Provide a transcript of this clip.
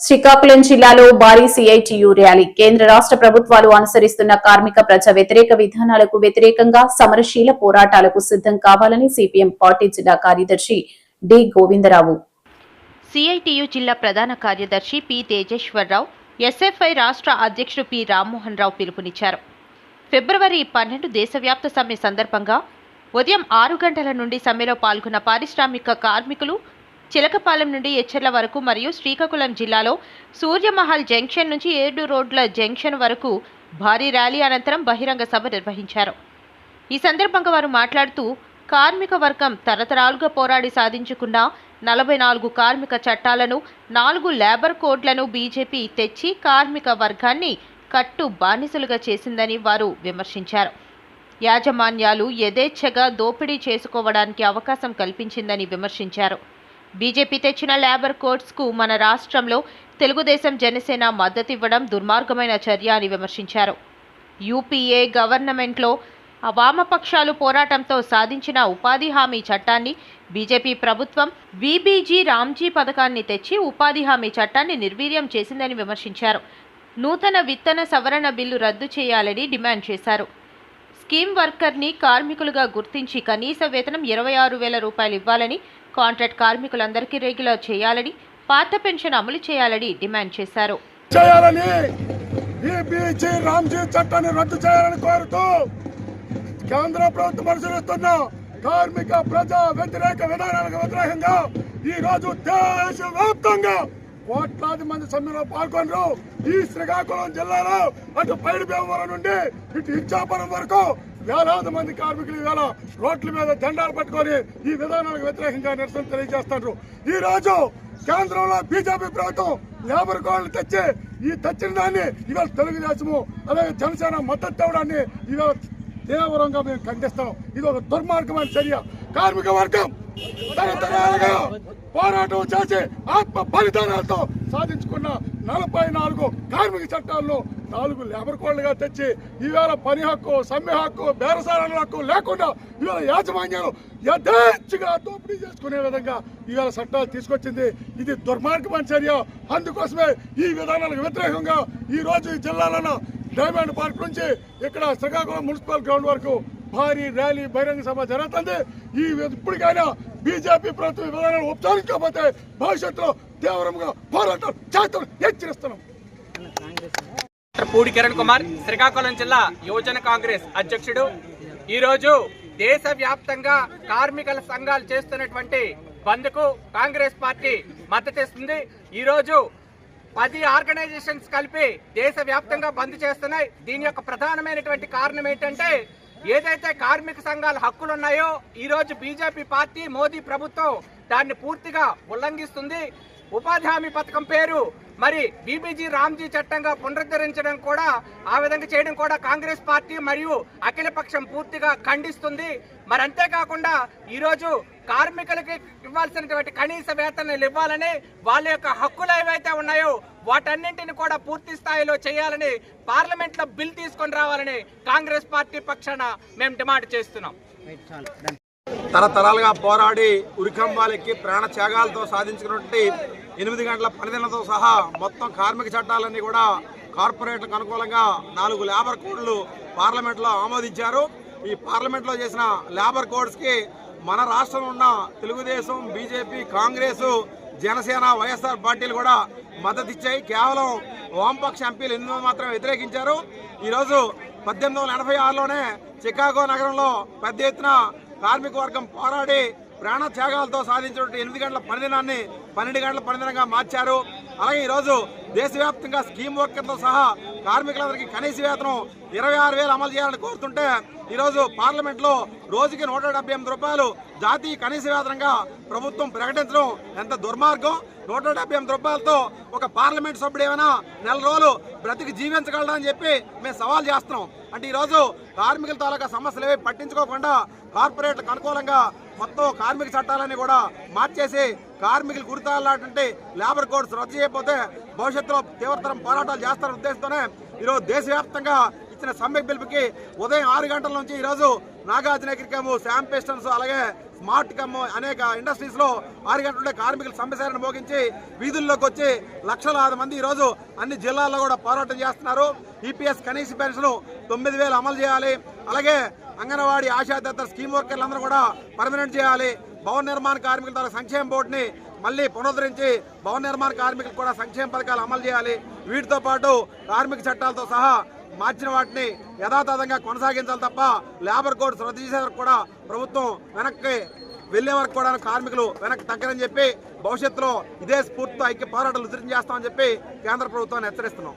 శ్రీకాకుళం జిల్లాలో భారీ CITU rally. కేంద్ర రాష్ట్ర ప్రభుత్వాలు అనుసరిస్తున్న కార్మిక ప్రజా వ్యతిరేక విధానాలకు వ్యతిరేకంగా సమరశీల పోరాటాలకు సిద్ధం కావాలని సిపిఎం పార్టీ జిల్లా కార్యదర్శి డి. గోవిందరావు. సిఐటియు జిల్లా ప్రధాన కార్యదర్శి పి. తేజేశ్వరరావు ఎస్ఎఫ్ఐ రాష్ట్ర అధ్యక్షుడు పి. రామ్మోహన్ రావు పిలుపునిచ్చారు. ఫిబ్రవరి పన్నెండు దేశవ్యాప్త సమ్మె సందర్భంగా ఉదయం ఆరు గంటల నుండి సమ్మెలో పాల్గొన్న పారిశ్రామిక కార్మికులు చిలకపాలెం నుండి ఎచ్చర్ల వరకు మరియు శ్రీకాకుళం జిల్లాలో సూర్యమహల్ జంక్షన్ నుంచి ఏడు రోడ్ల జంక్షన్ వరకు భారీ ర్యాలీ అనంతరం బహిరంగ సభ నిర్వహించారు. ఈ సందర్భంగా వారు మాట్లాడుతూ కార్మిక వర్గం తరతరాలుగా పోరాడి సాధించుకున్న నలభై నాలుగు కార్మిక చట్టాలను నాలుగు లేబర్ కోడ్లను బీజేపీ తెచ్చి కార్మిక వర్గాన్ని కట్టు బానిసలుగా చేసిందని వారు విమర్శించారు. యాజమాన్యాలు యథేచ్ఛగా దోపిడీ చేసుకోవడానికి అవకాశం కల్పించిందని విమర్శించారు. బీజేపీ తెచ్చిన లేబర్ కోడ్స్కు మన రాష్ట్రంలో తెలుగుదేశం జనసేన మద్దతివ్వడం దుర్మార్గమైన చర్య అని విమర్శించారు. యూపీఏ గవర్నమెంట్లో వామపక్షాలు పోరాటంతో సాధించిన ఉపాధి హామీ చట్టాన్ని బీజేపీ ప్రభుత్వం వీబీజీ రామ్జీ పథకాన్ని తెచ్చి ఉపాధి హామీ చట్టాన్ని నిర్వీర్యం చేసిందని విమర్శించారు. నూతన విత్తన సవరణ బిల్లు రద్దు చేయాలని డిమాండ్ చేశారు. స్కీమ్ వర్కర్ని కార్మికులుగా గుర్తించి కనీస వేతనం ఇరవై ఆరు వేల రూపాయలు ఇవ్వాలని కాంట్రాక్ట్ కార్మికులందరికీ రెగ్యులర్ చేయాలని పాత పెన్షన్ అమలు చేయాలని డిమాండ్ చేశారు. చేయాలని రామ్జీ చట్టాన్ని రద్దు చేయాలని కోరుతూ కేంద్ర ప్రభుత్వం పరిశీలిస్తున్న కార్మిక ప్రజా వ్యతిరేక విధానాలకు వ్యతిరేకంగా ఈ రోజు దేశవ్యాప్తంగా కోట్లాది మంది సమ్మెలో పాల్గొనరు. ఈ శ్రీకాకుళం జిల్లాలో అటు పైడి భీమవరం నుండి ఇటు ఇచ్చాపురం వరకు వేలాది మంది కార్మికులు ఇవాళ రోడ్ల మీద జెండాలు పట్టుకొని ఈ విధానాలకు వ్యతిరేకంగా నిరసన తెలియజేస్తున్నారు ఈ రోజు కేంద్రంలో బీజేపీ ప్రభుత్వం లేబర్ కోడ్లు తెచ్చి ఈ తెచ్చిన దాన్ని ఇవాళ తెలుగుదేశము అలాగే జనసేన మద్దతు ఇవ్వడాన్ని ఇవాళ తీవ్రంగా మేము ఖండిస్తాం. ఇది ఒక దుర్మార్గమైన చర్య. కార్మిక వర్గం తరతరాలుగా పోరాటం చేసి ఆత్మ బలిదానాలతో సాధించుకున్న నలభై నాలుగు కార్మిక చట్టాల్లో నాలుగు లేబర్ కోడ్లుగా తెచ్చి ఈవేళ పని హక్కు సమ్మె హక్కు బేరసారాల హక్కు లేకుండా ఈవేళ యాజమాన్యాలు యథేచ్ఛగా దోపిడీ చేసుకునే విధంగా ఈవేళ చట్టాలు తీసుకొచ్చింది. ఇది దుర్మార్గమైన చర్య. అందుకోసమే ఈ విధానాలకు వ్యతిరేకంగా ఈ రోజు ఈ జిల్లాలో డైమండ్ పార్క్ నుంచి ఇక్కడ శ్రీకాకుళం మున్సిపల్ గ్రౌండ్ వరకు భారీ ర్యాలీ బహిరంగ సభ జరుగుతుంది. ఈ ఇప్పటికైనా బీజేపీ ప్రభుత్వ విధానాలు ఉపచారించకపోతే భవిష్యత్తులో తీవ్రంగా పోరాటం చేస్తాం హెచ్చరిస్తున్నాం. పూడి కిరణ్ కుమార్ శ్రీకాకుళం జిల్లా యువజన కాంగ్రెస్ అధ్యక్షుడు. ఈరోజు దేశవ్యాప్తంగా కార్మికుల సంఘాలు చేస్తున్నటువంటి బంద్కు కాంగ్రెస్ పార్టీ మద్దతిస్తుంది ఈరోజు పది ఆర్గనైజేషన్స్ కలిపి దేశవ్యాప్తంగా బంద్ చేస్తున్నాయి. దీని యొక్క ప్రధానమైనటువంటి కారణం ఏంటంటే ఏదైతే కార్మిక సంఘాల హక్కులు ఉన్నాయో బీజేపీ పార్టీ మోదీ ప్రభుత్వం దాన్ని పూర్తిగా ఉల్లంఘిస్తుంది. ఉపాధి హామీ పథకం పేరు మరి బీబీజీ రామ్జీ చట్టంగా పునరుద్ధరించడం కూడా ఆ విధంగా చేయడం కూడా కాంగ్రెస్ పార్టీ మరియు అఖిలపక్షం పూర్తిగా ఖండిస్తుంది. మరి అంతేకాకుండా ఈరోజు కార్మికులకి ఇవ్వాల్సినటువంటి కనీస వేతనాలు ఇవ్వాలని వాళ్ళ యొక్క హక్కులు ఏవైతే ఉన్నాయో వాటన్నింటిని కూడా పూర్తి స్థాయిలో చేయాలని పార్లమెంట్లో బిల్ తీసుకొని రావాలని కాంగ్రెస్ పార్టీ పక్షాన మేము డిమాండ్ చేస్తున్నాం. తరతరాలుగా పోరాడి ఉరికంబాలెక్కి ప్రాణ త్యాగాలతో సాధించినటువంటి ఎనిమిది గంటల పనిదినతో సహా మొత్తం కార్మిక చట్టాలన్నీ కూడా కార్పొరేట్లకు అనుకూలంగా నాలుగు లేబర్ కోడ్లు పార్లమెంట్లో ఆమోదించారు. ఈ పార్లమెంట్లో చేసిన లేబర్ కోడ్స్కి మన రాష్ట్రంలో ఉన్న తెలుగుదేశం బీజేపీ కాంగ్రెస్ జనసేన వైఎస్ఆర్ పార్టీలు కూడా మద్దతు ఇచ్చాయి కేవలం వామపక్ష ఎంపీలు ఎన్నో మాత్రం వ్యతిరేకించారు. ఈరోజు పద్దెనిమిది వందల ఎనభై ఆరులోనే చికాగో నగరంలో పెద్ద ఎత్తున కార్మిక వర్గం పోరాడి ప్రాణ త్యాగాలతో సాధించినటువంటి ఎనిమిది గంటల పనిదినాన్ని పన్నెండు గంటల పనిదినంగా మార్చారు. అలాగే ఈరోజు దేశవ్యాప్తంగా స్కీమ్ వర్కర్తో సహా కార్మికులందరికీ కనీస వేతనం ఇరవై ఆరు వేలు అమలు చేయాలని కోరుతుంటే ఈరోజు పార్లమెంట్లో రోజుకి నూట డెబ్బై ఎనిమిది రూపాయలు జాతీయ కనీస వేతనంగా ప్రభుత్వం ప్రకటించడం ఎంత దుర్మార్గం? నూట డెబ్బై ఎనిమిది రూపాయలతో ఒక పార్లమెంట్ సభ్యుడు ఏమైనా నెల రోజులు బ్రతికి జీవించగలడా అని చెప్పి మేము సవాల్ చేస్తున్నాం. అంటే ఈరోజు కార్మికుల తాలూకా సమస్యలు ఏవి పట్టించుకోకుండా కార్పొరేట్లకు అనుకూలంగా మొత్తం కార్మిక చట్టాలన్నీ కూడా మార్చేసి కార్మికులు గురితాలంటే లేబర్ కోడ్స్ రద్దు చేయకపోతే భవిష్యత్తులో తీవ్రతరం పోరాటాలు చేస్తారన్న ఉద్దేశంతోనే ఈరోజు దేశవ్యాప్తంగా ఇచ్చిన సమ్మె పిలుపుకి ఉదయం ఆరు గంటల నుంచి ఈరోజు నాగార్జున క్రికెము శామ్ పిస్టన్స్ అలాగే స్మార్ట్ కమ్ అనేక ఇండస్ట్రీస్లో ఆరు గంటల నుండి కార్మికులు సమ్మెశాలను మోగించి వీధుల్లోకి వచ్చి లక్షలాది మంది ఈరోజు అన్ని జిల్లాల్లో కూడా పోరాటం చేస్తున్నారు. ఈపీఎస్ కనీస పెన్షన్ తొమ్మిది వేలు అమలు చేయాలి. అలాగే అంగన్వాడీ ఆశాతత్వ స్కీమ్ వర్కర్లందరూ కూడా పర్మనెంట్ చేయాలి. భవన నిర్మాణ కార్మికుల ద్వారా సంక్షేమ బోర్డుని మళ్ళీ పునరుద్ధరించి భవన నిర్మాణ కార్మికులకు కూడా సంక్షేమ పథకాలు అమలు చేయాలి. వీటితో పాటు కార్మిక చట్టాలతో సహా మార్చిన వాటిని యథాతథంగా కొనసాగించాలి తప్ప లేబర్ కోడ్స్ రద్దు చేసే వరకు కూడా ప్రభుత్వం వెనక్కి వెళ్ళే వరకు కూడా కార్మికులు వెనక్కి తగ్గరని చెప్పి భవిష్యత్తులో ఇదే స్ఫూర్తితో ఐక్య పోరాటాలు ఉధృతం చేస్తామని చెప్పి కేంద్ర ప్రభుత్వాన్ని హెచ్చరిస్తున్నాం.